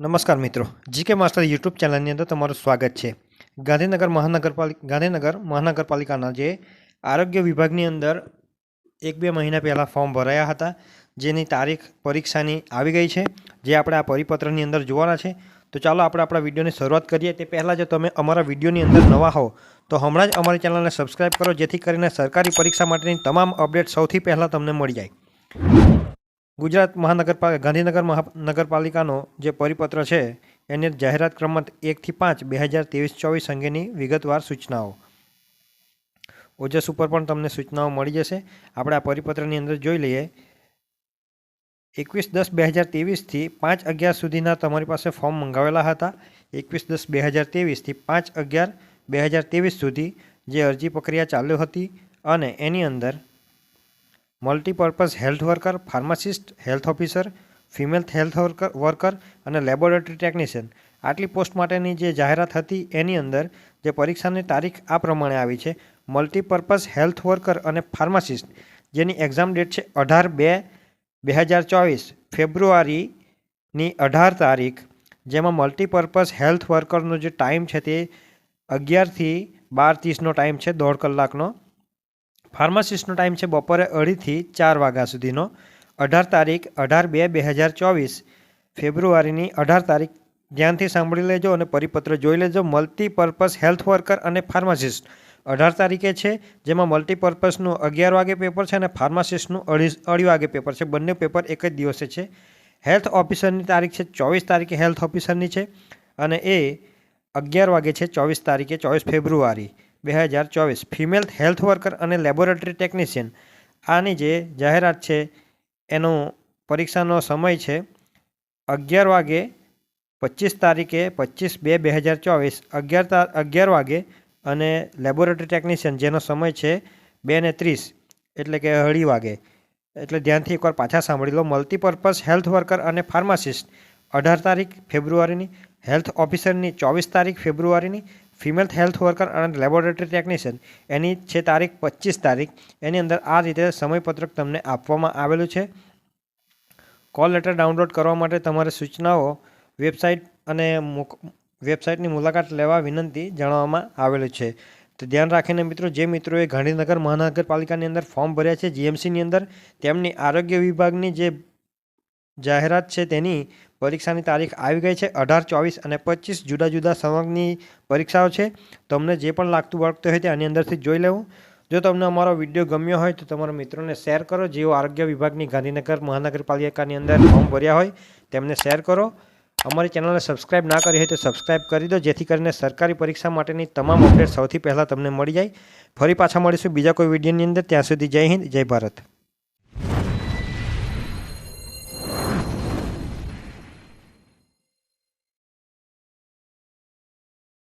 નમસ્કાર મિત્રો. GK master YouTube ચેનલની અંદર તમારું સ્વાગત છે. ગાંધીનગર મહાનગરપાલિકા ગાંધીનગર મહાનગરપાલિકાના જે આરોગ્ય વિભાગની અંદર એક બે મહિના પહેલાં ફોર્મ ભરાયા હતા, જેની તારીખ પરીક્ષાની આવી ગઈ છે, જે આપણે આ પરિપત્રની અંદર જોવાના છે. તો ચાલો આપણે આપણા વિડીયોની શરૂઆત કરીએ. તે પહેલાં જો તમે અમારા વિડીયોની અંદર નવા હો તો હમણાં જ અમારી ચેનલને સબસ્ક્રાઈબ કરો, જેથી કરીને સરકારી પરીક્ષા માટેની તમામ અપડેટ સૌથી પહેલાં તમને મળી જાય. ગુજરાત મહાનગરપાલિકા ગાંધીનગર મહાનગરપાલિકાનો જે પરિપત્ર છે, એને જાહેરાત ક્રમાંક એકથી પાંચ બે હજાર ત્રેવીસ ચોવીસ અંગેની વિગતવાર સૂચનાઓ. ઓજસ ઉપર પણ તમને સૂચનાઓ મળી જશે. આપણે આ પરિપત્રની અંદર જોઈ લઈએ. એકવીસ દસ બે હજાર ત્રેવીસથી પાંચ અગિયાર સુધીના તમારી પાસે ફોર્મ મંગાવેલા હતા. એકવીસ દસ બે હજાર ત્રેવીસથી પાંચ અગિયાર બે હજાર ત્રેવીસ સુધી જે અરજી પ્રક્રિયા ચાલુ હતી અને એની અંદર multipurpose health worker pharmacist health officer female health worker worker અને લેબોરેટરી ટેકનિશિયન આટલી પોસ્ટ માટેની જે જાહેરાત હતી, એની અંદર જે પરીક્ષાની તારીખ આ પ્રમાણે આવી છે મલ્ટીપર્પઝ હેલ્થ વર્કર અને ફાર્માસિસ્ટ જેની એક્ઝામ ડેટ છે અઢાર બે બે હજાર ચોવીસ, ફેબ્રુઆરીની અઢાર તારીખ, જેમાં મલ્ટીપર્પઝ હેલ્થ વર્કરનો જે ટાઈમ છે તે અગિયારથી બાર ત્રીસનો ટાઈમ છે, દોઢ કલાકનો. ફાર્માસિસ્ટનો ટાઈમ છે બપોરે અઢીથી ચાર વાગ્યા સુધીનો. અઢાર તારીખ, અઢાર બે બે હજાર ચોવીસ. ફેબ્રુઆરીની અઢાર તારીખ. ધ્યાનથી સાંભળી લેજો અને પરિપત્ર જોઈ લેજો. મલ્ટીપર્પઝ હેલ્થ વર્કર અને ફાર્માસિસ્ટ. અઢાર તારીખે છે, જેમાં મલ્ટીપર્પઝનું અગિયાર વાગે પેપર છે અને ફાર્માસિસ્ટનું અઢી અઢી વાગે પેપર છે. બંને પેપર એક જ દિવસે છે. હેલ્થ ઓફિસરની તારીખ છે, ચોવીસ તારીખે હેલ્થ ઓફિસરની છે. અને એ અગિયાર વાગે છે, ચોવીસ તારીખે, ચોવીસ ફેબ્રુઆરી. બે હજાર ચોવીસ. ફિમેલ હેલ્થ વર્કર અને લેબોરેટરી ટેકનિશિયન આની જે જાહેરાત છે, એનો પરીક્ષાનો સમય છે અગિયાર વાગે પચીસ તારીખે પચીસ બે બે હજાર ચોવીસ. અગિયાર અગિયાર વાગે અને લેબોરેટરી ટેકનિશિયન જેનો સમય છે બે ને ત્રીસ, એટલે કે અઢી વાગે. એટલે ધ્યાનથી એકવાર પાછા સાંભળી લો. મલ્ટીપર્પઝ હેલ્થ વર્કર અને ફાર્માસિસ્ટ અઢાર તારીખ ફેબ્રુઆરીની. હેલ્થ ઓફિસરની ચોવીસ તારીખ ફેબ્રુઆરીની. ફિમેલ હેલ્થ વર્કર અને લેબોરેટરી ટેકનિશિયન. એની છે તારીખ પચીસ તારીખ. એની અંદર આ રીતે સમયપત્રક તમને આપવામાં આવેલું છે. કોલ લેટર ડાઉનલોડ કરવા માટે તમારે સૂચનાઓ, વેબસાઇટ અને વેબસાઇટની મુલાકાત લેવા વિનંતી જણાવવામાં આવેલું છે. તો ધ્યાન રાખીને મિત્રો, જે મિત્રોએ ગાંધીનગર મહાનગરપાલિકાની અંદર ફોર્મ ભર્યા છે, જીએમસીની અંદર, તેમની આરોગ્ય વિભાગની જે જાહેરાત છે તેની પરીક્ષાની તારીખ આવી ગઈ છે. અઢાર, ચોવીસ અને પચીસ જુદા જુદા સંવર્ગની પરીક્ષાઓ છે. તમને જે પણ લાગતું વળગતું હોય તે આની અંદરથી જોઈ લેવું. જો તમને અમારો વીડિયો ગમ્યો હોય તો તમારા મિત્રોને શેર કરો. જેઓ આરોગ્ય વિભાગની ગાંધીનગર મહાનગરપાલિકાની અંદર ફોર્મ ભર્યા હોય તેમને શેર કરો. અમારી ચેનલને સબસ્ક્રાઇબ ના કરી હોય તો સબસ્ક્રાઇબ કરી દો. જેથી કરીને સરકારી પરીક્ષા માટેની તમામ અપડેટ સૌથી પહેલાં તમને મળી જાય. ફરી પાછા મળીશું બીજા કોઈ વિડીયોની અંદર. ત્યાં સુધી જય હિન્દ, જય ભારત.